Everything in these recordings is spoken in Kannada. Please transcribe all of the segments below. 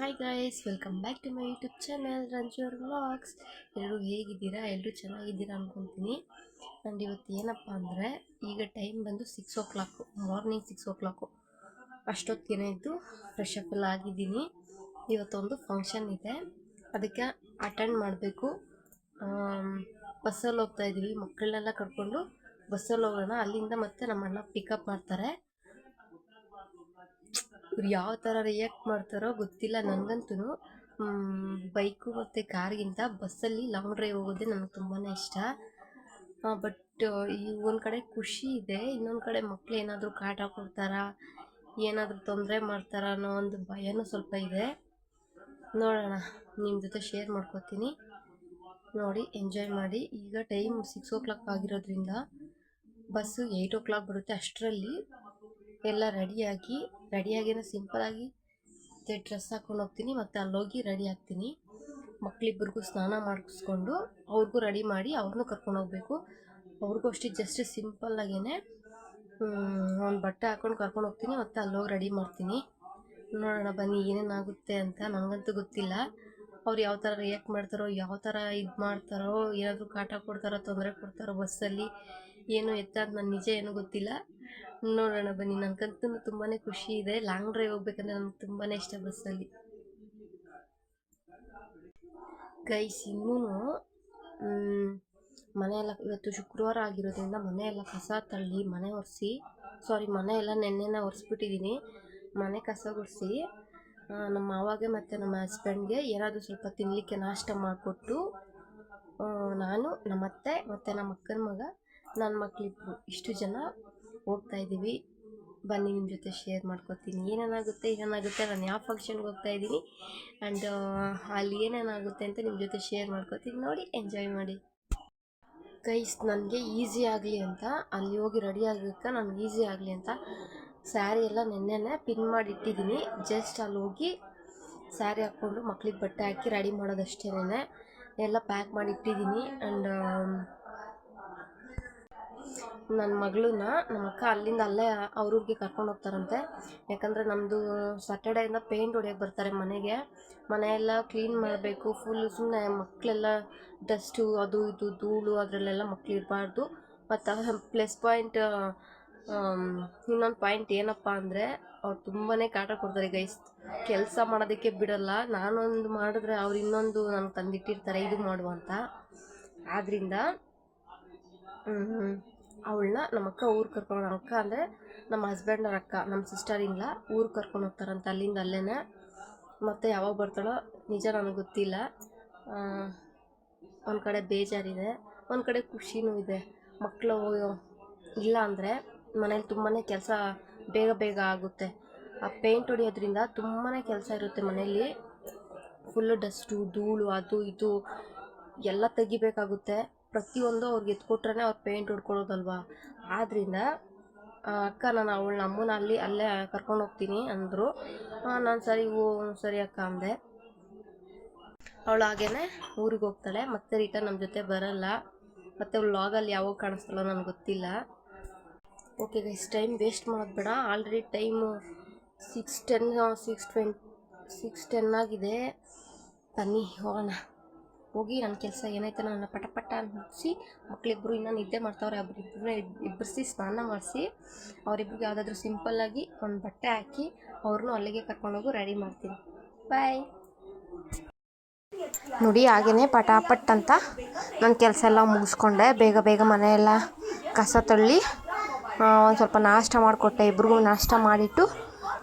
Hi guys welcome back to my YouTube channel Ranjor vlogs ಎಲ್ಲರೂ ಹೇಗಿದ್ದೀರಾ? ಎಲ್ಲರೂ ಚೆನ್ನಾಗಿದ್ದೀರಾ ಅಂದ್ಕೊತೀನಿ ಆ್ಯಂಡ್ ಇವತ್ತು ಏನಪ್ಪ ಅಂದರೆ, ಈಗ ಟೈಮ್ ಬಂದು six o'clock morning six o'clock ಅಷ್ಟೊತ್ತಿಗೆ ಇದ್ದು ಫ್ರೆಶ್ ಅಪ್ ಎಲ್ಲ ಆಗಿದ್ದೀನಿ. ಇವತ್ತೊಂದು ಫಂಕ್ಷನ್ ಇದೆ. ಅದಕ್ಕೆ ಅಟೆಂಡ್ ಮಾಡಬೇಕು. ಬಸ್ಸಲ್ಲಿ ಹೋಗ್ತಾ ಇದ್ದೀವಿ ಮಕ್ಕಳನ್ನೆಲ್ಲ ಕರ್ಕೊಂಡು ಬಸ್ಸಲ್ಲಿ ಹೋಗೋಣ. ಅಲ್ಲಿಂದ ಮತ್ತೆ ನಮ್ಮಣ್ಣ ಪಿಕಪ್ ಮಾಡ್ತಾರೆ. ಇವ್ರು ಯಾವ ಥರ ರಿಯಾಕ್ಟ್ ಮಾಡ್ತಾರೋ ಗೊತ್ತಿಲ್ಲ ನನಗಂತೂ ಬೈಕು ಮತ್ತು ಕಾರ್ಗಿಂತ ಬಸ್ಸಲ್ಲಿ ಲಾಂಗ್ ಡ್ರೈವ್ ಹೋಗೋದೇ ನನಗೆ ತುಂಬಾ ಇಷ್ಟ. ಬಟ್ ಈ ಒಂದು ಕಡೆ ಖುಷಿ ಇದೆ, ಇನ್ನೊಂದು ಕಡೆ ಮಕ್ಳು ಏನಾದರೂ ಕಾಟ ಕೊಡ್ತಾರಾ, ಏನಾದರೂ ತೊಂದರೆ ಮಾಡ್ತಾರಾ ಅನ್ನೋ ಒಂದು ಭಯನೂ ಸ್ವಲ್ಪ ಇದೆ. ನೋಡೋಣ ನಿಮ್ಮ ಜೊತೆ ಶೇರ್ ಮಾಡ್ಕೊತೀನಿ. ನೋಡಿ ಎಂಜಾಯ್ ಮಾಡಿ. ಈಗ ಟೈಮ್ ಸಿಕ್ಸ್ ಓ ಕ್ಲಾಕ್ ಆಗಿರೋದ್ರಿಂದ, ಬಸ್ಸು ಏಯ್ಟ್ ಓ ಕ್ಲಾಕ್ ಬರುತ್ತೆ ಅಷ್ಟರಲ್ಲಿ. ಎಲ್ಲ ರೆಡಿಯಾಗಿ ರೆಡಿಯಾಗಿರೋ ಸಿಂಪಲಾಗಿ ಮತ್ತು ಡ್ರೆಸ್ ಹಾಕೊಂಡು ಹೋಗ್ತೀನಿ. ಮತ್ತು ಅಲ್ಲೋಗಿ ರೆಡಿ ಆಗ್ತೀನಿ. ಮಕ್ಕಳಿಬ್ಬರಿಗೂ ಸ್ನಾನ ಮಾಡಿಸ್ಕೊಂಡು ಅವ್ರಿಗೂ ರೆಡಿ ಮಾಡಿ ಅವ್ರನ್ನೂ ಕರ್ಕೊಂಡು ಹೋಗಬೇಕು. ಅವ್ರಿಗೂ ಅಷ್ಟೇ ಜಸ್ಟ್ ಸಿಂಪಲ್ಲಾಗೇ ಒಂದು ಬಟ್ಟೆ ಹಾಕೊಂಡು ಕರ್ಕೊಂಡು ಹೋಗ್ತೀನಿ. ಮತ್ತು ಅಲ್ಲೋಗಿ ರೆಡಿ ಮಾಡ್ತೀನಿ. ನೋಡೋಣ ಬನ್ನಿ ಏನೇನಾಗುತ್ತೆ ಅಂತ ನನಗಂತೂ ಗೊತ್ತಿಲ್ಲ. ಅವ್ರು ಯಾವ ಥರ ರಿಯಾಕ್ಟ್ ಮಾಡ್ತಾರೋ, ಯಾವ ಥರ ಇದು ಮಾಡ್ತಾರೋ, ಏನಾದರೂ ಕಾಟ ಕೊಡ್ತಾರೋ, ತೊಂದರೆ ಕೊಡ್ತಾರೋ ಬಸ್ಸಲ್ಲಿ. ಏನು ಎತ್ತಾದ ನನ್ನ ನಿಜ ಏನೂ ಗೊತ್ತಿಲ್ಲ. ನೋಡೋಣ ಬನ್ನಿ ನನಗಂತೂ ತುಂಬಾ ಖುಷಿ ಇದೆ. ಲಾಂಗ್ ಡ್ರೈವ್ ಹೋಗ್ಬೇಕಂದ್ರೆ ನನಗೆ ತುಂಬಾ ಇಷ್ಟ ಬಸ್ಸಲ್ಲಿ. ಗೈಸ್ ಇನ್ನೂ ಮನೆಯೆಲ್ಲ ಇವತ್ತು ಶುಕ್ರವಾರ ಆಗಿರೋದ್ರಿಂದ ಮನೆಯೆಲ್ಲ ಕಸ ತಳ್ಳಿ, ಮನೆ ಒರೆಸಿ ಸಾರಿ ಮನೆ ಎಲ್ಲ ನೆನ್ನೆನ ಒರೆಸ್ಬಿಟ್ಟಿದ್ದೀನಿ ಮನೆ ಕಸ ಗುಡಿಸಿ ನಮ್ಮ ಮಾವಾಗೆ ಮತ್ತು ನಮ್ಮ ಹಸ್ಬೆಂಡ್ಗೆ ಏನಾದರೂ ಸ್ವಲ್ಪ ತಿನ್ನಲಿಕ್ಕೆ ನಾಷ್ಟ ಮಾಡಿಕೊಟ್ಟು ನಾನು ನಮ್ಮ ಅತ್ತೆ ಮತ್ತು ನಮ್ಮ ಅಕ್ಕನ ಮಗ ನನ್ನ ಮಕ್ಕಳಿಬ್ರು ಇಷ್ಟು ಜನ ಹೋಗ್ತಾ ಇದ್ದೀವಿ ಬನ್ನಿ ನಿಮ್ಮ ಜೊತೆ ಶೇರ್ ಮಾಡ್ಕೊತೀನಿ. ಏನೇನಾಗುತ್ತೆ, ಏನಾಗುತ್ತೆ ನಾನು ಯಾವ ಫಂಕ್ಷನ್ಗೆ ಹೋಗ್ತಾ ಇದ್ದೀನಿ ಆ್ಯಂಡ್ ಅಲ್ಲಿ ಏನೇನಾಗುತ್ತೆ ಅಂತ ನಿಮ್ಮ ಜೊತೆ ಶೇರ್ ಮಾಡ್ಕೊತೀನಿ. ನೋಡಿ ಎಂಜಾಯ್ ಮಾಡಿ. ಕೈಸ್ ನನಗೆ ಈಸಿ ಆಗಲಿ ಅಂತ, ಅಲ್ಲಿ ಹೋಗಿ ರೆಡಿ ಆಗೋಕ್ಕೆ ನನಗೆ ಈಸಿ ಆಗಲಿ ಅಂತ ಸ್ಯಾರಿ ಎಲ್ಲ ನಿನ್ನೆನೇ ಪಿನ್ ಮಾಡಿ ಇಟ್ಟಿದ್ದೀನಿ ಜಸ್ಟ್ ಅಲ್ಲಿ ಹೋಗಿ ಸ್ಯಾರಿ ಹಾಕ್ಕೊಂಡು ಮಕ್ಳಿಗೆ ಬಟ್ಟೆ ಹಾಕಿ ರೆಡಿ ಮಾಡೋದಷ್ಟೇನೆ ಎಲ್ಲ ಪ್ಯಾಕ್ ಮಾಡಿ ಇಟ್ಟಿದ್ದೀನಿ ಆ್ಯಂಡ್ ನನ್ನ ಮಗಳನ್ನ ನಮ್ಮ ಅಕ್ಕ ಅಲ್ಲಿಂದ ಅಲ್ಲೇ ಅವ್ರಿಗೆ ಕರ್ಕೊಂಡು ಹೋಗ್ತಾರಂತೆ. ಯಾಕಂದರೆ ನಮ್ಮದು ಸ್ಯಾಟರ್ಡೆಯಿಂದ ಪೇಂಟ್ ಹೊಡಿಯೋಕೆ ಬರ್ತಾರೆ ಮನೆಗೆ. ಮನೆಯೆಲ್ಲ ಕ್ಲೀನ್ ಮಾಡಬೇಕು ಫುಲ್ ಸುಮ್ಮನೆ ಮಕ್ಕಳೆಲ್ಲ ಡಸ್ಟು ಅದು ಇದು ಧೂಳು ಅದರಲ್ಲೆಲ್ಲ ಮಕ್ಕಳು ಇರಬಾರ್ದು. ಮತ್ತು ಪ್ಲಸ್ ಪಾಯಿಂಟ್ ಇನ್ನೊಂದು ಪಾಯಿಂಟ್ ಏನಪ್ಪ ಅಂದರೆ ಅವ್ರು ತುಂಬಾ ಕಾಟ ಕೊಡ್ತಾರೆ ಗೈಸ್ ಕೆಲಸ ಮಾಡೋದಕ್ಕೆ ಬಿಡಲ್ಲ. ನಾನೊಂದು ಮಾಡಿದ್ರೆ ಅವ್ರು ಇನ್ನೊಂದು ನನಗೆ ತಂದಿಟ್ಟಿರ್ತಾರೆ, ಇದು ಮಾಡುವ ಅಂತ. ಆದ್ದರಿಂದ ಅವಳನ್ನ ನಮ್ಮ ಅಕ್ಕ ಕರ್ಕೊಂಡು ನಮ್ಮ ಅಕ್ಕ ಅಂದರೆ ನಮ್ಮ ಹಸ್ಬೆಂಡ್ ಅವ್ರ ಅಕ್ಕ ನಮ್ಮ ಸಿಸ್ಟರ್ ಇಲ್ಲ ಊರು ಕರ್ಕೊಂಡು ಹೋಗ್ತಾರಂತ ಅಲ್ಲಿಂದ ಅಲ್ಲೇ ಮತ್ತು ಯಾವಾಗ ಬರ್ತಾಳೋ ನಿಜ ನನಗೆ ಗೊತ್ತಿಲ್ಲ. ಒಂದು ಕಡೆ ಬೇಜಾರಿದೆ, ಒಂದು ಕಡೆ ಖುಷಿನೂ ಇದೆ. ಮಕ್ಕಳು ಇಲ್ಲ ಅಂದರೆ ಮನೇಲಿ ತುಂಬಾ ಕೆಲಸ ಬೇಗ ಬೇಗ ಆಗುತ್ತೆ. ಆ ಪೇಂಟ್ ಹೊಡಿಯೋದ್ರಿಂದ ತುಂಬಾ ಕೆಲಸ ಇರುತ್ತೆ ಮನೆಯಲ್ಲಿ ಫುಲ್ಲು ಡಸ್ಟು ಧೂಳು, ಅದು, ಇದು ಎಲ್ಲ ತೆಗಿಬೇಕಾಗುತ್ತೆ. ಪ್ರತಿಯೊಂದು ಅವ್ರಿಗೆ ಎತ್ಕೊಟ್ರೆ ಅವ್ರು ಪೇಂಟ್ ಹೊಡ್ಕೊಳ್ಳೋದಲ್ವಾ ಆದ್ದರಿಂದ ಅಕ್ಕ, ನಾನು ಅವಳನ್ನ ಅಮ್ಮನ ಅಲ್ಲಿ, ಅಲ್ಲೇ ಕರ್ಕೊಂಡು ಹೋಗ್ತೀನಿ ಅಂದರು. ನಾನು ಸರಿ, ಓ, ಸರಿ ಅಕ್ಕ ಅಂದೆ. ಅವಳು ಹಾಗೇ ಊರಿಗೆ ಹೋಗ್ತಾಳೆ, ಮತ್ತೆ ರಿಟರ್ನ್ ನಮ್ಮ ಜೊತೆ ಬರಲ್ಲ. ಮತ್ತು ವ್ಲಾಗಲ್ಲಿ ಯಾವಾಗ ಕಾಣಿಸ್ತಲ್ಲ ನನಗೆ ಗೊತ್ತಿಲ್ಲ. ಓಕೆ ಇಷ್ಟು ಟೈಮ್ ವೇಸ್ಟ್ ಮಾಡೋದು ಬೇಡ. Already time six ten six twenty six ten ಆಗಿದೆ. ಬನ್ನಿ, ಹೋಗೋಣ. ಹೋಗಿ ನನ್ನ ಕೆಲಸ ಏನೈತೆ ನನ್ನ ಪಟ ಪಟ ಮುಗಿಸಿ ಮಕ್ಕಳಿಬ್ರು ಇನ್ನೂ ನಿದ್ದೆ ಮಾಡ್ತಾವ್ರೆ ಇಬ್ರು ಇಬ್ಬರಿಸಿ ಸ್ನಾನ ಮಾಡಿಸಿ, ಅವರಿಬ್ರಿಗೆ ಯಾವುದಾದ್ರೂ ಸಿಂಪಲ್ಲಾಗಿ ಒಂದು ಬಟ್ಟೆ ಹಾಕಿ ಅವ್ರನ್ನೂ ಅಲ್ಲಿಗೆ ಕರ್ಕೊಂಡೋಗಿ ರೆಡಿ ಮಾಡ್ತೀನಿ. ಬಾಯ್ ನೋಡಿ ಹಾಗೆಯೇ ಪಟಾಪಟ್ ಅಂತ ನನ್ನ ಕೆಲಸ ಎಲ್ಲ ಮುಗಿಸ್ಕೊಂಡೆ. ಬೇಗ ಬೇಗ ಮನೆಯೆಲ್ಲ ಕಸ ತಳ್ಳಿ ಒಂದು ಸ್ವಲ್ಪ ನಾಷ್ಟ ಮಾಡಿಕೊಟ್ಟೆ. ಇಬ್ರಿಗೂ ನಾಷ್ಟ ಮಾಡಿಟ್ಟು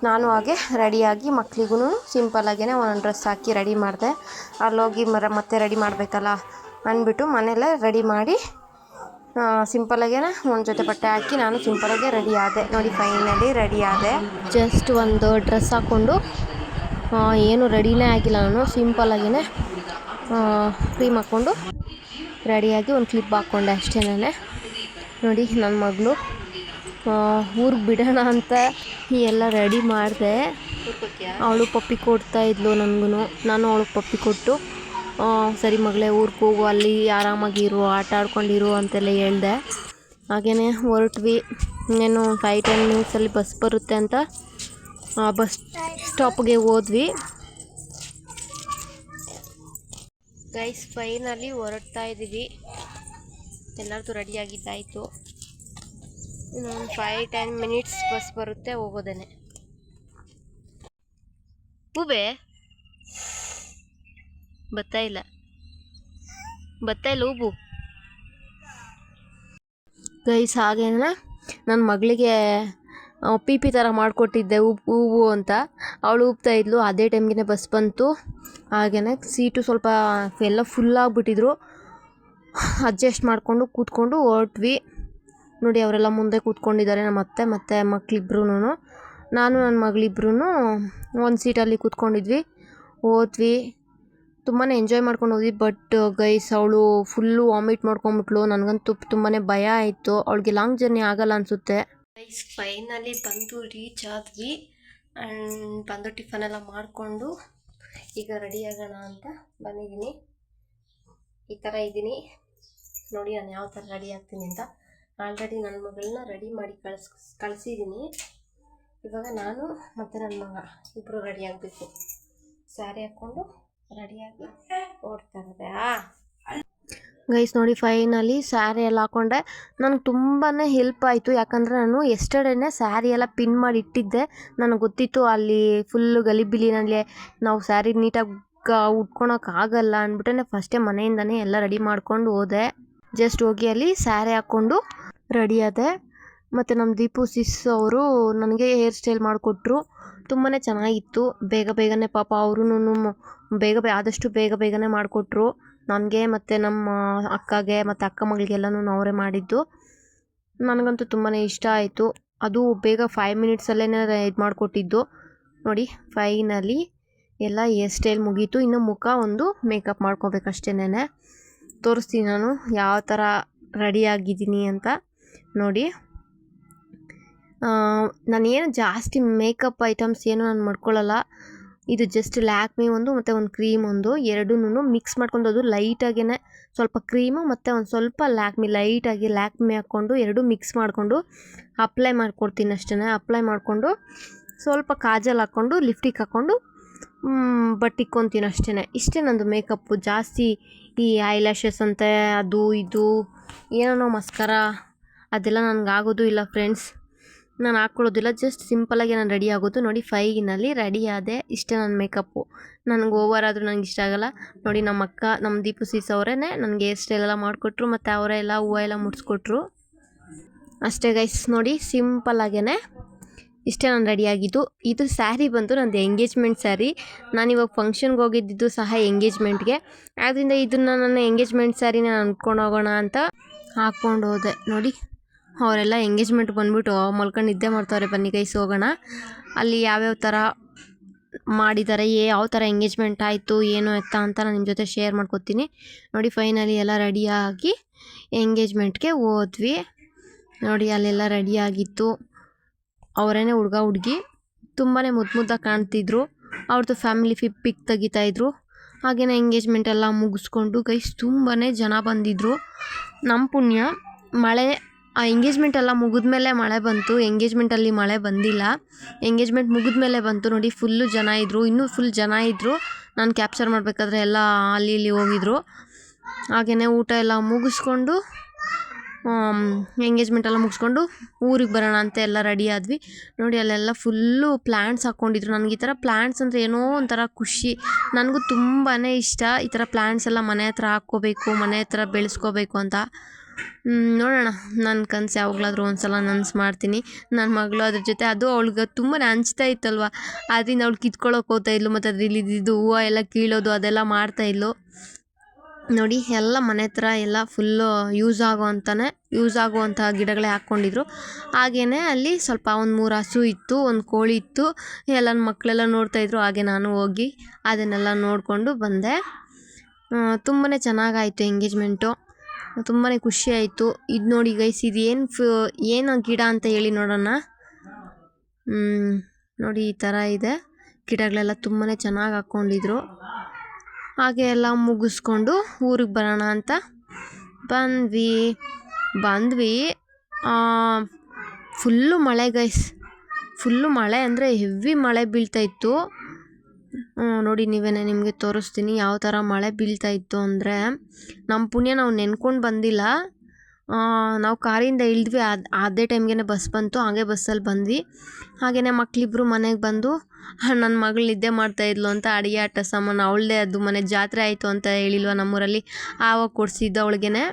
ನಾನು ಹಾಗೆ ರೆಡಿಯಾಗಿ ಮಕ್ಳಿಗೂ ಸಿಂಪಲ್ಲಾಗೇ ಒಂದು ಡ್ರೆಸ್ ಹಾಕಿ ರೆಡಿ ಮಾಡಿದೆ. ಅಲ್ಲೋಗಿ ಮರ, ಮತ್ತೆ ರೆಡಿ ಮಾಡಬೇಕಲ್ಲ ಅಂದ್ಬಿಟ್ಟು ಮನೆಯಲ್ಲೇ ರೆಡಿ ಮಾಡಿ ಸಿಂಪಲಾಗೇ ಒಂದು ಜೊತೆ ಬಟ್ಟೆ ಹಾಕಿ ನಾನು ಸಿಂಪಲಾಗೆ ರೆಡಿ ಆದೆ. ನೋಡಿ ಫೈನಲಿ ರೆಡಿ ಆದೆ. ಜಸ್ಟ್ ಒಂದು ಡ್ರೆಸ್ ಹಾಕ್ಕೊಂಡು ಏನು ರೆಡಿನೇ ಆಗಿಲ್ಲ ನಾನು. ಸಿಂಪಲಾಗೇ ಕ್ರೀಮ್ ಹಾಕ್ಕೊಂಡು ರೆಡಿಯಾಗಿ ಒಂದು ಕ್ಲಿಪ್ ಹಾಕ್ಕೊಂಡೆ ಅಷ್ಟೇನೇ ನೋಡಿ ನನ್ನ ಮಗಳು. ಊರಿಗೆ ಬಿಡೋಣ ಅಂತ ಎಲ್ಲ ರೆಡಿ ಮಾಡಿದೆ. ಅವಳು ಪಪ್ಪಿ ಕೊಡ್ತಾ ಇದ್ಲು ನನಗೂ ನಾನು ಅವಳಿಗೆ ಪಪ್ಪಿ ಕೊಟ್ಟು ಸರಿ ಮಗಳೇ, ಊರಿಗೆ ಹೋಗು, ಅಲ್ಲಿ ಆರಾಮಾಗಿರು ಆಟ ಆಡ್ಕೊಂಡಿರು ಅಂತೆಲ್ಲ ಹೇಳ್ದೆ. ಹಾಗೇ ಹೊರಟ್ವಿ. ಇನ್ನೇನು ಫೈವ್ ಟೆನ್ ಮಿನಿಟ್ಸಲ್ಲಿ ಬಸ್ ಬರುತ್ತೆ ಅಂತ ಬಸ್ ಸ್ಟಾಪ್ಗೆ ಹೋದ್ವಿ. ಗೈಸ್ ಫೈನಲ್ಲಿ ಹೊರಡ್ತಾ ಇದ್ದೀವಿ. ಎಲ್ಲರದ್ದು ರೆಡಿಯಾಗಿದ್ದಾಯಿತು ಇನ್ನೊಂದು ಫೈವ್ ಟೆನ್ ಮಿನಿಟ್ಸ್ ಬಸ್ ಬರುತ್ತೆ, ಹೋಗೋದೇನೆ. ಹೂಬೆ? ಬತ್ತಾ ಇಲ್ಲ. ಬತ್ತಾ ಇಲ್ಲ ಹೂಬು ಗೈಸ್ ಹಾಗೇನೆ ನನ್ನ ಮಗಳಿಗೆ ಪಿ ಪಿ ಥರ ಮಾಡಿಕೊಟ್ಟಿದ್ದೆ ಉಪ್ಪು ಹೂವು ಅಂತ. ಅವಳು ಉಪ್ತಾ ಇದ್ಲು, ಅದೇ ಟೈಮ್ಗೆ ಬಸ್ ಬಂತು. ಹಾಗೇನೆ ಸೀಟು ಸ್ವಲ್ಪ, ಎಲ್ಲ ಫುಲ್ ಆಗಿಬಿಟ್ಟಿದ್ರು. ಅಡ್ಜಸ್ಟ್ ಮಾಡಿಕೊಂಡು ಕೂತ್ಕೊಂಡು ಹೊರಟ್ವಿ. ನೋಡಿ ಅವರೆಲ್ಲ ಮುಂದೆ ಕೂತ್ಕೊಂಡಿದ್ದಾರೆ ನಮ್ಮ ಅತ್ತೆ ಮತ್ತು ಮಕ್ಕಳಿಬ್ರು ನಾನು ನನ್ನ ಮಗಳಿಬ್ರು ಒಂದು ಸೀಟಲ್ಲಿ ಕೂತ್ಕೊಂಡಿದ್ವಿ. ಓದ್ವಿ. ತುಂಬಾ ಎಂಜಾಯ್ ಮಾಡ್ಕೊಂಡು ಹೋದ್ವಿ ಬಟ್ ಗೈಸ್ ಅವಳು ಫುಲ್ಲು ವಾಮಿಟ್ ಮಾಡ್ಕೊಂಬಿಟ್ಲು ನನಗಂತೂ ತುಂಬಾ ಭಯ ಆಯಿತು. ಅವಳಿಗೆ ಲಾಂಗ್ ಜರ್ನಿ ಆಗಲ್ಲ ಅನಿಸುತ್ತೆ. ಗೈಸ್ ಫೈನಲಿ ಬಂದು ರೀಚ್ ಆದ್ವಿ. ಆ್ಯಂಡ್ ಬಂದು ಟಿಫನ್ ಎಲ್ಲ ಮಾಡಿಕೊಂಡು ಈಗ ರೆಡಿ ಆಗೋಣ ಅಂತ ಬಂದಿದ್ದೀನಿ. ಈ ಥರ ಇದ್ದೀನಿ. ನೋಡಿ ನಾನು ಯಾವ ಥರ ರೆಡಿ ಆಗ್ತೀನಿ ಅಂತ. ಆಲ್ರೆಡಿ ನನ್ನ ಮಗಳನ್ನ ರೆಡಿ ಮಾಡಿ ಕಳ್ಸ್ ಕಳಿಸಿದ್ದೀನಿ ಇವಾಗ ನಾನು ಮತ್ತು ನನ್ನ ಮಗ ಇಬ್ಬರು ರೆಡಿ ಆಗಬೇಕು. ಸ್ಯಾರಿ ಹಾಕ್ಕೊಂಡು ರೆಡಿಯಾಗಿ ಓಡ್ತಾ ಇರೋದೆ ಗೈಸ್ ನೋಡಿ ಫೈನಲಿ ಸ್ಯಾರಿ ಎಲ್ಲ ಹಾಕೊಂಡೆ. ನನಗೆ ತುಂಬಾ ಹೆಲ್ಪ್ ಆಯಿತು. ಯಾಕಂದರೆ ನಾನು ಎಸ್ಟರ್ಡೇನೆ ಸ್ಯಾರಿ ಎಲ್ಲ ಪಿನ್ ಮಾಡಿ ಇಟ್ಟಿದ್ದೆ. ನನಗೆ ಗೊತ್ತಿತ್ತು ಅಲ್ಲಿ ಫುಲ್ಲು ಗಲಿಬಿಲಿನಲ್ಲಿ ನಾವು ಸ್ಯಾರಿ ನೀಟಾಗಿ ಉಟ್ಕೊಳಕ್ಕಾಗಲ್ಲ ಅಂದ್ಬಿಟ್ಟೆ ಫಸ್ಟೇ ಮನೆಯಿಂದನೇ ಎಲ್ಲ ರೆಡಿ ಮಾಡ್ಕೊಂಡು ಹೋದೆ. ಜಸ್ಟ್ ಹೋಗಿ ಅಲ್ಲಿ ಸ್ಯಾರಿ ಹಾಕ್ಕೊಂಡು ರೆಡಿ ಆದೆ. ಮತ್ತು ನಮ್ಮ ದೀಪು ಸಿಸ್ ಅವರು ನನಗೆ ಹೇರ್ ಸ್ಟೈಲ್ ಮಾಡಿಕೊಟ್ರು. ತುಂಬಾ ಚೆನ್ನಾಗಿತ್ತು. ಬೇಗ ಬೇಗನೆ ಪಾಪ ಅವ್ರೂ ಬೇಗ ಬೇ, ಆದಷ್ಟು ಬೇಗ ಬೇಗನೆ ಮಾಡಿಕೊಟ್ರು. ನನಗೆ ಮತ್ತು ನಮ್ಮ ಅಕ್ಕಗೆ ಮತ್ತು ಅಕ್ಕ ಮಗಳಿಗೆಲ್ಲನೂ ಅವರೇ ಮಾಡಿದ್ದು. ನನಗಂತೂ ತುಂಬಾ ಇಷ್ಟ ಆಯಿತು. ಅದು ಬೇಗ ಫೈವ್ ಮಿನಿಟ್ಸಲ್ಲೇ ಇದು ಮಾಡಿಕೊಟ್ಟಿದ್ದು. ನೋಡಿ ಫೈನಲಿ ಎಲ್ಲ ಹೇರ್ ಸ್ಟೈಲ್ ಮುಗೀತು. ಇನ್ನು ಮುಖ ಒಂದು ಮೇಕಪ್ ಮಾಡ್ಕೋಬೇಕಷ್ಟೇನೆ ತೋರಿಸ್ತೀನಿ ನಾನು ಯಾವ ಥರ ರೆಡಿ ಆಗಿದ್ದೀನಿ ಅಂತ. ನೋಡಿ. ನಾನೇನು ಜಾಸ್ತಿ ಮೇಕಪ್ ಐಟಮ್ಸ್ ಏನು ನಾನು ಮಾಡ್ಕೊಳ್ಳಲ್ಲ. ಇದು ಜಸ್ಟ್ ಲ್ಯಾಕ್ಮಿ ಒಂದು ಮತ್ತು ಒಂದು ಕ್ರೀಮ್ ಒಂದು ಎರಡೂ ಮಿಕ್ಸ್ ಮಾಡ್ಕೊಂಡು ಅದು ಲೈಟಾಗೇ ಸ್ವಲ್ಪ ಕ್ರೀಮು ಮತ್ತು ಒಂದು ಸ್ವಲ್ಪ ಲ್ಯಾಕ್ಮಿ ಲೈಟಾಗಿ ಲ್ಯಾಕ್ಮಿ ಹಾಕ್ಕೊಂಡು ಎರಡು ಮಿಕ್ಸ್ ಮಾಡಿಕೊಂಡು ಅಪ್ಲೈ ಮಾಡ್ಕೊಡ್ತೀನಿ ಅಷ್ಟೇ ಅಪ್ಲೈ ಮಾಡಿಕೊಂಡು ಸ್ವಲ್ಪ ಕಾಜಲ್ ಹಾಕ್ಕೊಂಡು ಲಿಫ್ಟಿಗೆ ಹಾಕ್ಕೊಂಡು ಬಟ್ ಇಕ್ಕೊತೀನಿ ಅಷ್ಟೇ ಇಷ್ಟೇ ನಂದು ಮೇಕಪ್ಪು ಜಾಸ್ತಿ ಈ ಐ ಲ್ಯಾಶಸ್ ಅಂತೆ, ಅದು ಇದು ಏನೋ ಮಸ್ಕರ ಅದೆಲ್ಲ ನನಗೆ ಆಗೋದು ಇಲ್ಲ ಫ್ರೆಂಡ್ಸ್ ನಾನು ಹಾಕ್ಕೊಳ್ಳೋದಿಲ್ಲ ಜಸ್ಟ್ ಸಿಂಪಲಾಗಿ ನಾನು ರೆಡಿ ಆಗೋದು. ನೋಡಿ, ಫೈಗಿನಲ್ಲಿ ರೆಡಿ ಆದೆ ಇಷ್ಟೇ ನನ್ನ ಮೇಕಪ್ಪು ನನಗೆ ಓವರ್ ಆದರೂ ನನಗೆ ಇಷ್ಟ ಆಗಲ್ಲ. ನೋಡಿ ನಮ್ಮ ಅಕ್ಕ ನಮ್ಮ ದೀಪು ಸೀಸ್ ಅವರೇ ನನಗೆ ಹೇರ್ ಸ್ಟೈಲ್ ಎಲ್ಲ ಮಾಡಿಕೊಟ್ರು, ಮತ್ತು ಅವರೇ ಎಲ್ಲ ಹೂವು ಎಲ್ಲ ಮುಡಿಸ್ಕೊಟ್ರು. ಅಷ್ಟೇ ಗೈಸ್ ನೋಡಿ ಸಿಂಪಲ್ಲಾಗೇ ಇಷ್ಟೇ ನಾನು ರೆಡಿಯಾಗಿದ್ದು ಇದು ಸ್ಯಾರಿ ಬಂದು ನಂದು ಎಂಗೇಜ್ಮೆಂಟ್ ಸ್ಯಾರಿ ನಾನಿವಾಗ ಫಂಕ್ಷನ್ಗೆ ಹೋಗಿದ್ದಿದ್ದು ಸಹ ಎಂಗೇಜ್ಮೆಂಟ್ಗೆ ಆದ್ದರಿಂದ ಇದನ್ನು ನನ್ನ ಎಂಗೇಜ್ಮೆಂಟ್ ಸ್ಯಾರಿನ ನಾನು ಅಂದ್ಕೊಂಡು ಹೋಗೋಣ ಅಂತ ಹಾಕ್ಕೊಂಡು ಹೋದೆ. ನೋಡಿ. ಅವರೆಲ್ಲ ಎಂಗೇಜ್ಮೆಂಟ್ ಬಂದ್ಬಿಟ್ಟು ಮಲ್ಕೊಂಡು ನಿದ್ದೆ ಬನ್ನಿ ಕೈಸ್ ಹೋಗೋಣ. ಅಲ್ಲಿ ಯಾವ್ಯಾವ ಥರ ಮಾಡಿದ್ದಾರೆ ಏ ಯಾವ ಥರ ಎಂಗೇಜ್ಮೆಂಟ್ ಆಯಿತು, ಏನು ಎತ್ತ ಅಂತ ನಾನು ನಿಮ್ಮ ಜೊತೆ ಶೇರ್ ಮಾಡ್ಕೊತೀನಿ ನೋಡಿ ಫೈನಲಿ ಎಲ್ಲ ರೆಡಿಯಾಗಿ ಎಂಗೇಜ್ಮೆಂಟ್ಗೆ ಹೋದ್ವಿ. ನೋಡಿ ಅಲ್ಲೆಲ್ಲ ರೆಡಿಯಾಗಿತ್ತು ಅವರೇನೆ ಹುಡುಗ ಹುಡುಗಿ ತುಂಬಾ ಮುದ್ದು ಮುದ್ದಾಗಿ ಕಾಣ್ತಿದ್ರು. ಅವ್ರದ್ದು ಫ್ಯಾಮಿಲಿ ಫಿ ಪಿಕ್ ತೆಗಿತಾಯಿದ್ರು ಹಾಗೆಯೇ ಎಂಗೇಜ್ಮೆಂಟ್ ಎಲ್ಲ ಮುಗಿಸ್ಕೊಂಡು ಗೈಸ್ ತುಂಬಾ ಜನ ಬಂದಿದ್ದರು ನಮ್ಮ ಪುಣ್ಯ ಮಳೆ ಆ ಎಂಗೇಜ್ಮೆಂಟ್ ಎಲ್ಲ ಮುಗಿದ್ಮೇಲೆ ಮಳೆ ಬಂತು. ಎಂಗೇಜ್ಮೆಂಟಲ್ಲಿ ಮಳೆ ಬಂದಿಲ್ಲ. ಎಂಗೇಜ್ಮೆಂಟ್ ಮುಗಿದ್ಮೇಲೆ ಬಂತು. ನೋಡಿ ಫುಲ್ಲು ಜನ ಇದ್ದರು ಇನ್ನೂ ಫುಲ್ ಜನ ಇದ್ದರು ನಾನು ಕ್ಯಾಪ್ಚರ್ ಮಾಡಬೇಕಾದ್ರೆ ಎಲ್ಲ ಅಲ್ಲಿ ಇಲ್ಲಿ ಹೋಗಿದ್ರು. ಹಾಗೆಯೇ ಊಟ ಎಲ್ಲ ಮುಗಿಸ್ಕೊಂಡು ಎಂಗೇಜ್ಮೆಂಟ್ ಎಲ್ಲ ಮುಗಿಸ್ಕೊಂಡು ಊರಿಗೆ ಬರೋಣ ಅಂತ ಎಲ್ಲ ರೆಡಿ ಆದ್ವಿ. ನೋಡಿ, ಅಲ್ಲೆಲ್ಲ ಫುಲ್ಲು ಪ್ಲ್ಯಾಂಟ್ಸ್ ಹಾಕ್ಕೊಂಡಿದ್ರು ನನಗೆ ಈ ಥರ ಪ್ಲ್ಯಾಂಟ್ಸ್ ಅಂದರೆ ಏನೋ ಒಂಥರ ಖುಷಿ. ನನಗೂ ತುಂಬಾ ಇಷ್ಟ. ಈ ಥರ ಪ್ಲ್ಯಾಂಟ್ಸ್ ಎಲ್ಲ ಮನೆ ಹತ್ರ ಹಾಕ್ಕೋಬೇಕು, ಮನೆ ಹತ್ರ ಬೆಳೆಸ್ಕೋಬೇಕು ಅಂತ. ನೋಡೋಣ. ನನ್ನ ಕನಸು ಯಾವಾಗಲಾದ್ರೂ ಒಂದು ಸಲ ನನ್ಸು ಮಾಡ್ತೀನಿ. ನನ್ನ ಮಗಳು ಅದ್ರ ಜೊತೆ, ಅದು ಅವ್ಳಿಗೆ ತುಂಬಾ ಹಂಚ್ತಾ ಇತ್ತಲ್ವ? ಅದರಿಂದ ಅವ್ಳು ಕಿತ್ಕೊಳ್ಳೋಕೆ ಹೋಗ್ತಾಯಿದ್ಲು ಮತ್ತು ಅದ್ರಲ್ಲಿ ಇದ್ದಿದ್ದು ಹೂವು ಎಲ್ಲ ಕೀಳೋದು, ಅದೆಲ್ಲ ಮಾಡ್ತಾಯಿದ್ಲು ನೋಡಿ, ಎಲ್ಲ ಮನೆ ಹತ್ರ ಎಲ್ಲ ಫುಲ್ಲು ಯೂಸ್ ಆಗೋ ಅಂತಾನೆ ಯೂಸ್ ಆಗುವಂಥ ಗಿಡಗಳೇ ಹಾಕ್ಕೊಂಡಿದ್ರು. ಹಾಗೆಯೇ ಅಲ್ಲಿ ಸ್ವಲ್ಪ ಒಂದು ಮೂರು ಹಸು ಇತ್ತು, ಒಂದು ಕೋಳಿ ಇತ್ತು. ಎಲ್ಲ ಮಕ್ಕಳೆಲ್ಲ ನೋಡ್ತಾಯಿದ್ರು ಹಾಗೆ ನಾನು ಹೋಗಿ ಅದನ್ನೆಲ್ಲ ನೋಡಿಕೊಂಡು ಬಂದೆ. ತುಂಬಾ ಚೆನ್ನಾಗಾಯಿತು ಎಂಗೇಜ್ಮೆಂಟು. ತುಂಬಾ ಖುಷಿ ಆಯಿತು ಇದು ನೋಡಿ ಗೈಸ್ ಇದು ಏನು ಫು ಏನು ಗಿಡ ಅಂತ ಹೇಳಿ ನೋಡೋಣ. ನೋಡಿ ಈ ಥರ ಇದೆ. ಗಿಡಗಳೆಲ್ಲ ತುಂಬಾ ಚೆನ್ನಾಗಿ ಹಾಕ್ಕೊಂಡಿದ್ರು ಹಾಗೆ ಎಲ್ಲ ಮುಗಿಸ್ಕೊಂಡು ಊರಿಗೆ ಬರೋಣ ಅಂತ ಬಂದ್ವಿ. ಬಂದ್ವಿ ಫುಲ್ಲು ಮಳೆ ಗೈಸ್ ಫುಲ್ಲು ಮಳೆ ಅಂದರೆ ಹೆವಿ ಮಳೆ ಬೀಳ್ತಾ ಇತ್ತು. ಹ್ಮ್, ನೋಡಿ, ನೀವೇನೆ ನಿಮಗೆ ತೋರಿಸ್ತೀನಿ ಯಾವ ಥರ ಮಳೆ ಬೀಳ್ತಾ ಇತ್ತು ಅಂದರೆ ನಮ್ಮ ಪುಣ್ಯ ನಾವು ನೆನ್ಕೊಂಡು ಬಂದಿಲ್ಲ. ನಾವು ಕಾರಿಂದ ಇಳಿದ್ವಿ. ಅದು, ಅದೇ ಟೈಮ್ಗೆ ಬಸ್ ಬಂತು. ಹಾಗೆ ಬಸ್ಸಲ್ಲಿ ಬಂದ್ವಿ. ಹಾಗೆಯೇ ಮಕ್ಕಳಿಬ್ಬರು ಮನೆಗೆ ಬಂದು ನನ್ನ ಮಗಳು ನಿದ್ದೆ ಮಾಡ್ತಾ ಇದ್ಲು ಅಂತ ಅಡುಗೆ ಆಟ ಸಾಮಾನು, ಅವಳದೇ ಅದು ಮನೆ ಜಾತ್ರೆ ಆಯಿತು ಅಂತ ಹೇಳಿಲ್ವ ನಮ್ಮೂರಲ್ಲಿ? ಆವಾಗ ಕೊಡಿಸಿದ್ದು ಅವಳಿಗೆನೆ.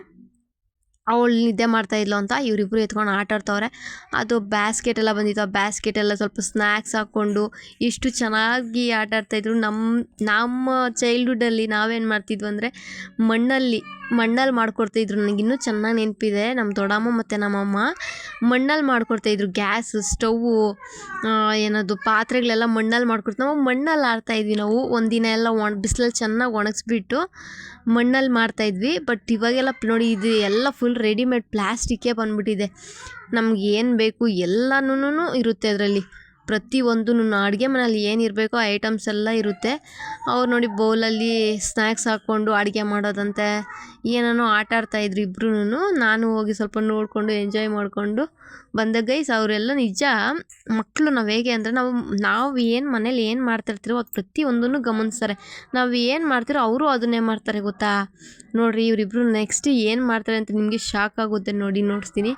ಅವಳು ನಿದ್ದೆ ಮಾಡ್ತಾ ಇದ್ಲು ಅಂತ ಇವರಿಬ್ರು ಎತ್ಕೊಂಡು ಆಟ ಆಡ್ತವ್ರೆ. ಅದು ಬ್ಯಾಸ್ಕೆಟ್ ಎಲ್ಲ ಬಂದಿತ್ತು. ಆ ಬ್ಯಾಸ್ಕೆಟ್ ಎಲ್ಲ ಸ್ವಲ್ಪ ಸ್ನ್ಯಾಕ್ಸ್ ಹಾಕ್ಕೊಂಡು ಎಷ್ಟು ಚೆನ್ನಾಗಿ ಆಟ ಆಡ್ತಾಯಿದ್ರು ನಮ್ಮ ನಮ್ಮ ಚೈಲ್ಡ್ಹುಡ್ಡಲ್ಲಿ ನಾವೇನು ಮಾಡ್ತಿದ್ವು ಅಂದರೆ ಮಣ್ಣಲ್ಲಿ ಮಣ್ಣಲ್ಲಿ ಮಾಡ್ಕೊಡ್ತಾಯಿದ್ರು ನನಗಿನ್ನೂ ಚೆನ್ನಾಗಿ ನೆನಪಿದೆ. ನಮ್ಮ ದೊಡ್ಡಮ್ಮ ಮತ್ತು ನಮ್ಮಮ್ಮ ಮಣ್ಣಲ್ಲಿ ಮಾಡ್ಕೊಡ್ತಾಯಿದ್ರು ಗ್ಯಾಸ್ ಸ್ಟವ್ವು ಏನದು ಪಾತ್ರೆಗಳೆಲ್ಲ ಮಣ್ಣಲ್ಲಿ ಮಾಡ್ಕೊಡ್ತ ನಾವು ಮಣ್ಣಲ್ಲಿ ಆಡ್ತಾಯಿದ್ವಿ ನಾವು. ಒಂದಿನ ಎಲ್ಲ ಒಣ, ಬಿಸಿಲಲ್ಲಿ ಚೆನ್ನಾಗಿ ಒಣಗಿಸ್ಬಿಟ್ಟು ಮಣ್ಣಲ್ಲಿ ಮಾಡ್ತಾಯಿದ್ವಿ ಬಟ್ ಇವಾಗೆಲ್ಲ ನೋಡಿ ಇದು ಎಲ್ಲ ಫುಲ್ ರೆಡಿಮೇಡ್ ಪ್ಲಾಸ್ಟಿಕ್ಕೇ ಬಂದ್ಬಿಟ್ಟಿದೆ. ನಮ್ಗೆ ಏನು ಬೇಕು ಎಲ್ಲನೂ ಇರುತ್ತೆ ಅದರಲ್ಲಿ. ಪ್ರತಿಯೊಂದೂ ಅಡುಗೆ ಮನೇಲಿ ಏನಿರಬೇಕೋ ಐಟಮ್ಸ್ ಎಲ್ಲ ಇರುತ್ತೆ. ಅವ್ರು ನೋಡಿ ಬೌಲಲ್ಲಿ ಸ್ನ್ಯಾಕ್ಸ್ ಹಾಕ್ಕೊಂಡು ಅಡುಗೆ ಮಾಡೋದಂತೆ. ಏನೇನೋ ಆಟ ಆಡ್ತಾಯಿದ್ರು ಇಬ್ರೂ ನಾನು ಹೋಗಿ ಸ್ವಲ್ಪ ನೋಡಿಕೊಂಡು ಎಂಜಾಯ್ ಮಾಡಿಕೊಂಡು ಬಂದೆ. ಗೈಸ್ ಅವರೆಲ್ಲ ನಿಜ ಮಕ್ಕಳು ನಾವು ಹೇಗೆ ಅಂದರೆ ನಾವು ನಾವು ಏನು ಮನೇಲಿ ಏನು ಮಾಡ್ತಿರ್ತೀರೋ ಅದು ಪ್ರತಿಯೊಂದನ್ನು ಗಮನಿಸ್ತಾರೆ. ನಾವು ಏನು ಮಾಡ್ತಿರೋ ಅವರು ಅದನ್ನೇ ಮಾಡ್ತಾರೆ ಗೊತ್ತಾ? ನೋಡಿರಿ ಇವರಿಬ್ರು ನೆಕ್ಸ್ಟ್ ಏನು ಮಾಡ್ತಾರೆ ಅಂತ ನಿಮಗೆ ಶಾಕ್ ಆಗುತ್ತೆ. ನೋಡಿ, ನೋಡಿಸ್ತೀನಿ.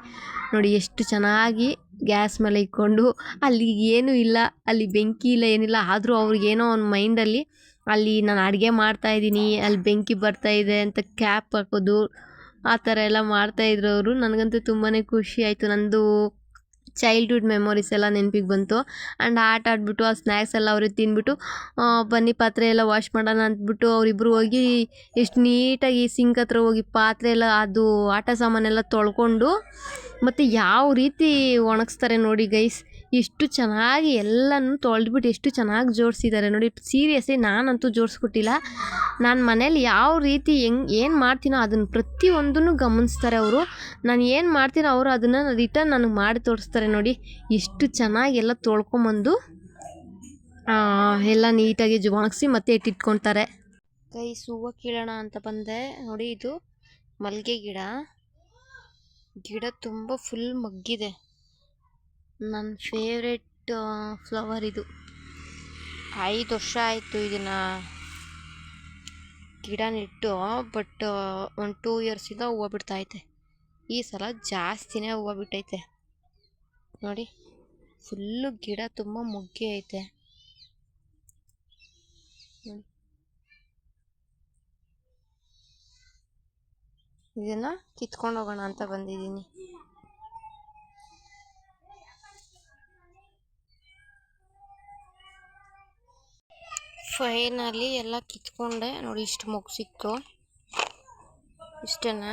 ನೋಡಿ, ಎಷ್ಟು ಚೆನ್ನಾಗಿ ಗ್ಯಾಸ್ ಮೇಲೆ ಇಟ್ಕೊಂಡು ಅಲ್ಲಿ ಏನೂ ಇಲ್ಲ, ಅಲ್ಲಿ ಬೆಂಕಿ ಇಲ್ಲ, ಏನಿಲ್ಲ. ಆದರೂ ಅವ್ರಿಗೇನೋ ಒಂದು ಮೈಂಡಲ್ಲಿ ಅಲ್ಲಿ ನಾನು ಅಡುಗೆ ಮಾಡ್ತಾಯಿದ್ದೀನಿ ಅಲ್ಲಿ ಬೆಂಕಿ ಬರ್ತಾ ಇದೆ ಅಂತ ಕ್ಯಾಪ್ ಹಾಕೋದು, ಆ ಥರ ಎಲ್ಲ ಮಾಡ್ತಾಯಿದ್ರು ಅವರು ನನಗಂತೂ ತುಂಬಾ ಖುಷಿ ಆಯಿತು. ನಂದು ಚೈಲ್ಡ್ಹುಡ್ ಮೆಮೊರೀಸ್ ಎಲ್ಲ ನೆನಪಿಗೆ ಬಂತು. ಆ್ಯಂಡ್ ಆಟ ಆಡ್ಬಿಟ್ಟು, ಆ ಸ್ನ್ಯಾಕ್ಸ್ ಎಲ್ಲ ಅವ್ರಿಗೆ ತಿನ್ಬಿಟ್ಟು ಬನ್ನಿ ಪಾತ್ರೆ ಎಲ್ಲ ವಾಶ್ ಮಾಡೋಣ ಅಂದ್ಬಿಟ್ಟು ಅವರಿಬ್ರು ಹೋಗಿ ಎಷ್ಟು ನೀಟಾಗಿ ಸಿಂಕ್ ಹತ್ರ ಹೋಗಿ ಪಾತ್ರೆ ಎಲ್ಲ, ಅದು ಆಟ ಸಾಮಾನೆಲ್ಲ ತೊಳ್ಕೊಂಡು, ಮತ್ತು ಯಾವ ರೀತಿ ಒಣಗಿಸ್ತಾರೆ ನೋಡಿ ಗೈಸ್ ಎಷ್ಟು ಚೆನ್ನಾಗಿ ಎಲ್ಲನೂ ತೊಳೆದ್ಬಿಟ್ಟು ಎಷ್ಟು ಚೆನ್ನಾಗಿ ಜೋಡಿಸಿದ್ದಾರೆ ನೋಡಿ ಸೀರಿಯಸ್ಲಿ ನಾನಂತೂ ಜೋಡಿಸ್ಕೊಟ್ಟಿಲ್ಲ. ನಾನು ಮನೇಲಿ ಯಾವ ರೀತಿ ಹೆಂಗ್, ಏನು ಮಾಡ್ತೀನೋ ಅದನ್ನು ಪ್ರತಿಯೊಂದನ್ನು ಗಮನಿಸ್ತಾರೆ ಅವರು. ನಾನು ಏನು ಮಾಡ್ತೀನೋ ಅವರು ಅದನ್ನು ರಿಟರ್ನ್ ನನಗೆ ಮಾಡಿ ತೋರಿಸ್ತಾರೆ ನೋಡಿ, ಎಷ್ಟು ಚೆನ್ನಾಗಿ ಎಲ್ಲ ತೊಳ್ಕೊಂಬಂದು ಎಲ್ಲ ನೀಟಾಗಿ ಒಣಗಿಸಿ ಮತ್ತೆ ಇಟ್ಟಿಟ್ಕೊತಾರೆ ಕೈ ಸೂವ ಕೀಳೋಣ ಅಂತ ಬಂದೆ. ನೋಡಿ ಇದು ಮಲ್ಲಿಗೆ ಗಿಡ. ಗಿಡ ತುಂಬ ಫುಲ್ ಮಗ್ಗಿದೆ. ನನ್ನ ಫೇವ್ರೆಟ್ ಫ್ಲವರ್ ಇದು. ಐದು ವರ್ಷ ಆಯಿತು ಇದನ್ನು ಗಿಡ ನೆಟ್ಟು ಬಟ್ ಒಂದು ಟೂ ಇಯರ್ಸಿಂದ ಹೂವು ಬಿಡ್ತೈತೆ ಈ ಸಲ ಜಾಸ್ತಿನೇ ಹೂವು ಬಿಟ್ಟೈತೆ. ನೋಡಿ ಫುಲ್ಲು ಗಿಡ ತುಂಬ ಮುಗ್ಗಿ ಐತೆ. ಇದನ್ನು ಇದನ್ನ ಕಿತ್ಕೊಂಡು ಹೋಗೋಣ ಅಂತ ಬಂದಿದ್ದೀನಿ. ಫೈನಲಿ ಎಲ್ಲ ಕಿತ್ಕೊಂಡೆ. ನೋಡಿ ಇಷ್ಟು ಮುಗಿಸಿತ್ತು. ಸಿಕ್ತು ಇಷ್ಟೇನ?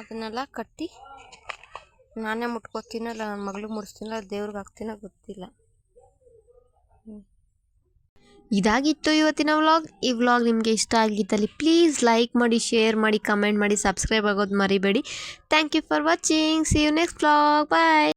ಅದನ್ನೆಲ್ಲ ಕಟ್ಟಿ ನಾನೇ ಮುಟ್ಕೋತೀನಲ್ಲ ನನ್ನ ಮಗಳು ಮುಡಿಸ್ತೀನಲ್ಲ ದೇವ್ರಿಗೆ ಹಾಕ್ತೀನೋ ಗೊತ್ತಿಲ್ಲ. ಇದಾಗಿತ್ತು ಇವತ್ತಿನ ವ್ಲಾಗ್. ಈ ವ್ಲಾಗ್ ನಿಮಗೆ ಇಷ್ಟ ಆಗಿದ್ದಲ್ಲಿ ಪ್ಲೀಸ್ ಲೈಕ್ ಮಾಡಿ, ಶೇರ್ ಮಾಡಿ, ಕಮೆಂಟ್ ಮಾಡಿ, ಸಬ್ಸ್ಕ್ರೈಬ್ ಆಗೋದು ಮರಿಬೇಡಿ. Thank you for watching. See you next vlog bye